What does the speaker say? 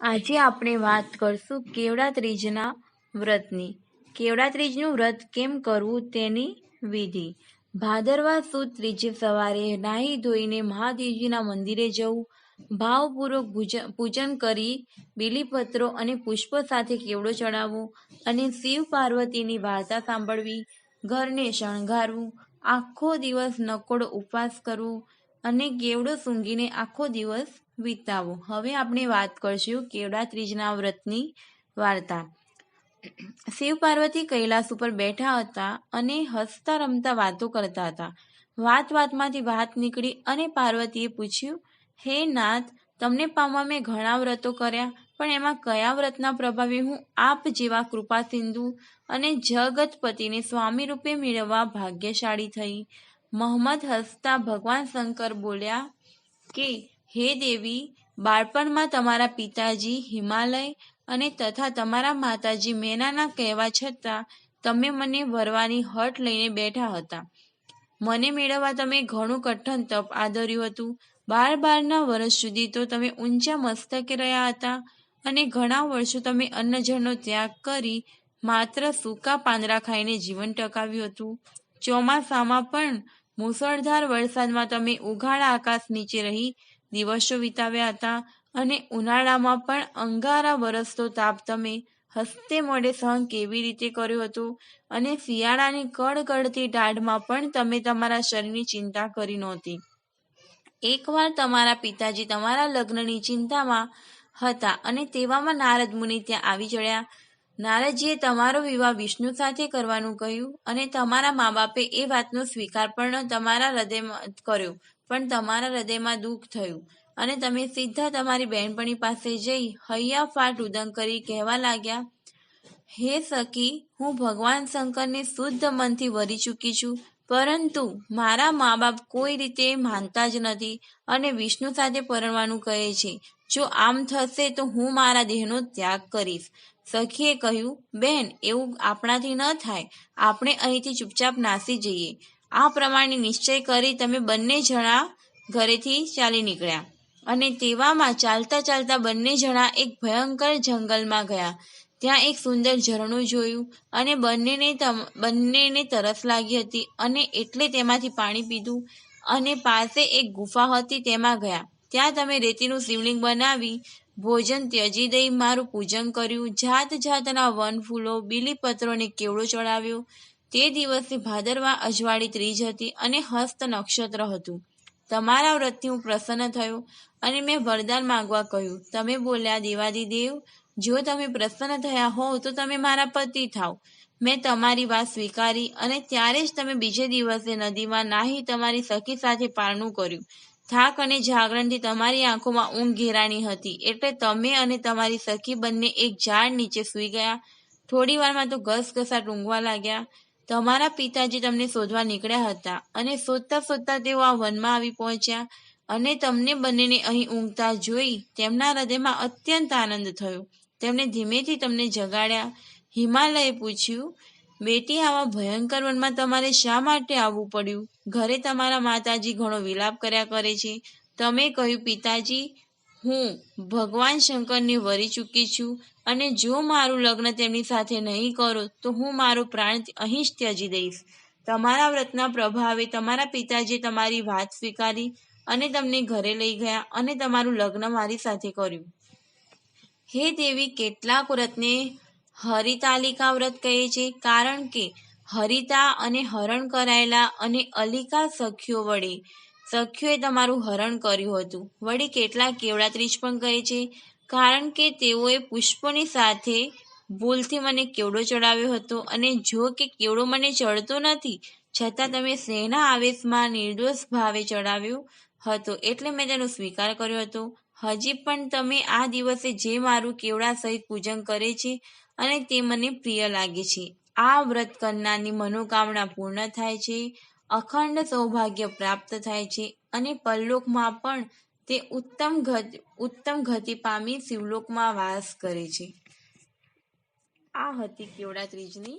આજે આપણે વાત કરશું કેવડા ત્રીજના વ્રતની. કેવડા ત્રીજનું વ્રત કેમ કરવું તેની વિધિ. ભાદરવા સુદ ત્રીજે સવારે નાહી ધોઈને મહાદેવજીના મંદિરે જવું. ભાવપૂર્વક પૂજન કરી બીલીપત્રો અને પુષ્પો સાથે કેવડો ચડાવવો અને શિવ પાર્વતીની વાર્તા સાંભળવી, ઘરને શણગારવું, આખો દિવસ નકોડો ઉપવાસ કરવો અને કેવડો સૂંઘીને આખો દિવસ વિતાવો. હવે આપણે વાત કરશું કેવડા ત્રીજના વ્રતની વાર્તા. શિવ પાર્વતી કૈલાસ ઉપર બેઠા હતા અને હસતા રમતા વાતો કરતા હતા. વાત વાતમાંથી વાત નીકળી અને પાર્વતીએ પૂછ્યું, હે નાથ, તમને પામવા મેં ઘણા વ્રતો કર્યા, પણ એમાં કયા વ્રતના પ્રભાવે હું આપ જેવા કૃપા સિંધુ અને જગતપતિને સ્વામી રૂપે મેળવવા ભાગ્યશાળી થઈ? મોહમ્મદ હસતા ભગવાન શંકર બોલ્યા કે હે દેવી, બાળપણમાં તમારા પિતાજી હિમાલય અને તથા તમારા માતાજી મેનાના કહેવા છતાં તમે મને વરવાની હટ લઈને બેઠા હતા. મને મેળવવા તમે ઘણું કઠણ તપ આદર્યું હતું. બાર બારના વર્ષ સુધી તો તમે ઊંચા મસ્તકે રહ્યા હતા અને ઘણા વર્ષો તમે અન્નજળનો ત્યાગ કરી માત્ર સૂકા પાંદડા ખાઈને જીવન ટકાવ્યું હતું. ચોમાસામાં પણ મુસળધાર વરસાદમાં તમે ઉઘાડા આકાશ નીચે રહી દિવસો વિતાવ્યા હતા અને ઉનાળામાં પણ અંગારા વરસતો તાપ તમે હસ્તે મોડે સહન કેવી રીતે કર્યું હતું? અને શિયાળાની કડકડતી ટાઢમાં પણ તમે તમારા શરીરની ચિંતા કરી નહોતી. એકવાર તમારા પિતાજી તમારા લગ્નની ચિંતામાં હતા અને તેવામાં નારદ મુનિ ત્યાં આવી ચડ્યા. નારદજીએ તમારો વિવાહ વિષ્ણુ સાથે કરવાનું કહ્યું અને તમારા મા બાપે એ વાતનો સ્વીકાર પણ તમારા હૃદયમાં કર્યો. પણ તમારા હૃદયમાં દુઃખ થયું. અને તમે સીધા તમારી બહેનપણી પાસે જઈ હૈયા ફાટ ઉદંગ કરી કહેવા લાગ્યા, હે સખી, હું ભગવાન શંકરને શુદ્ધ મનથી વરી ચૂકી છું, પરંતુ મારા મા બાપ કોઈ રીતે માનતા જ નથી અને વિષ્ણુ સાથે પરણવાનું કહે છે. જો આમ થશે તો હું મારા દેહનો ત્યાગ કરીશ. સખીએ કહ્યું બેન એવું આપણાથી ન થાય. આપણે અહીંથી ચૂપચાપ નાસી જઈએ. આ પ્રમાણે નિશ્ચય કરી તમે બંને જણા ઘરેથી ચાલી નીકળ્યા. અને તેવામાં ચાલતા ચાલતા બંને જણા એક ભયંકર જંગલમાં ગયા. ત્યાં એક સુંદર ઝરણું જોયું અને બંનેને બંનેને તરસ લાગી હતી અને એટલે તેમાંથી પાણી પીધું અને પાસે એક ગુફા હતી તેમાં ગયા. ત્યાં તમે રેતીનું શિવલિંગ બનાવી, ભોજન ત્યજી દઈ મારું પૂજન કર્યું જાત જાતના વન ફૂલો બીલીપત્રોને કેવડો ચડાવ્યો તે દિવસે ભાદરવા અજવાળી ત્રીજ હતી અને હસ્ત નક્ષત્ર હતું. તમારા વ્રતથી હું પ્રસન્ન થયો અને મેં વરદાન માંગવા કહ્યું, તમે બોલ્યા દેવાદિદેવ જો તમે પ્રસન્ન થયા હો તો તમે મારા પતિ થાવ. મેં તમારી વાત સ્વીકારી અને ત્યારે જ તમે બીજે દિવસે નદીમાં નાહી તમારી સખી સાથે પારણું કર્યું. થાક અને જાગરણથી તમારી આંખોમાં ઊંઘ ઘેરાણી હતી. એટલે તમે અને તમારી સખી બંને એક ઝાડ નીચે સૂઈ ગયા. થોડી વારમાં તો ઘસઘસાટ ઊંઘવા લાગ્યા. તમારા પિતાજી તમને શોધવા નીકળ્યા હતા અને શોધતા શોધતા તેઓ આ વનમાં આવી પહોંચ્યા અને તમને બંનેને અહીં ઊંઘતા જોઈ તેમના હૃદયમાં અત્યંત આનંદ થયો. તેમણે ધીમેથી તમને જગાડ્યા. હિમાલયે પૂછ્યું, બેટી, આવા ભયંકર વનમાં તમારે શા માટે આવવું પડ્યું? ઘરે તમારા માતાજી ઘણો વિલાપ કર્યા કરે છે. તમે કહ્યું, પિતાજી હું ભગવાન શંકરને વરી ચૂકી છું અને જો મારું લગ્ન તેમની સાથે નહીં કરો, તો હું મારો પ્રાણ અહીં જ ત્યજી દઈશ. તમારા વ્રતના પ્રભાવે તમારા પિતાજીએ તમારી વાત સ્વીકારી અને તમને ઘરે લઈ ગયા અને તમારું લગ્ન મારી સાથે કર્યું. હે દેવી, કેટલાક વ્રતને હરિતાલિકા વ્રત કહે છે, કારણ કે હરિતા અને હરણ કરાયેલા અને અલિકા સખીઓ વડે સખીઓએ તમારું હરણ કર્યું હતું. વળી કેટલાક કેવડા ત્રીજ પણ કહે છે, કારણ કે તેઓએ પુષ્પોની સાથે ભૂલથી મને કેવડો ચડાવ્યો હતો અને જો કે કેવડો મને ચડતો નથી, છતાં તમે સ્નેહના આવેશમાં નિર્દોષ ભાવે ચડાવ્યો હતો એટલે મેં તેનો સ્વીકાર કર્યો હતો. હજી પણ તમે આ દિવસે જે મારું કેવડા સહિત પૂજન કરે છે અને તે મને પ્રિય લાગે છે. આ વ્રત કરનારની મનોકામના પૂર્ણ થાય છે. અખંડ સૌભાગ્ય પ્રાપ્ત થાય છે અને પરલોકમાં પણ તે ઉત્તમ ઉત્તમ ગતિ પામી શિવલોકમાં વાસ કરે છે. આ હતી કેવડા ત્રીજની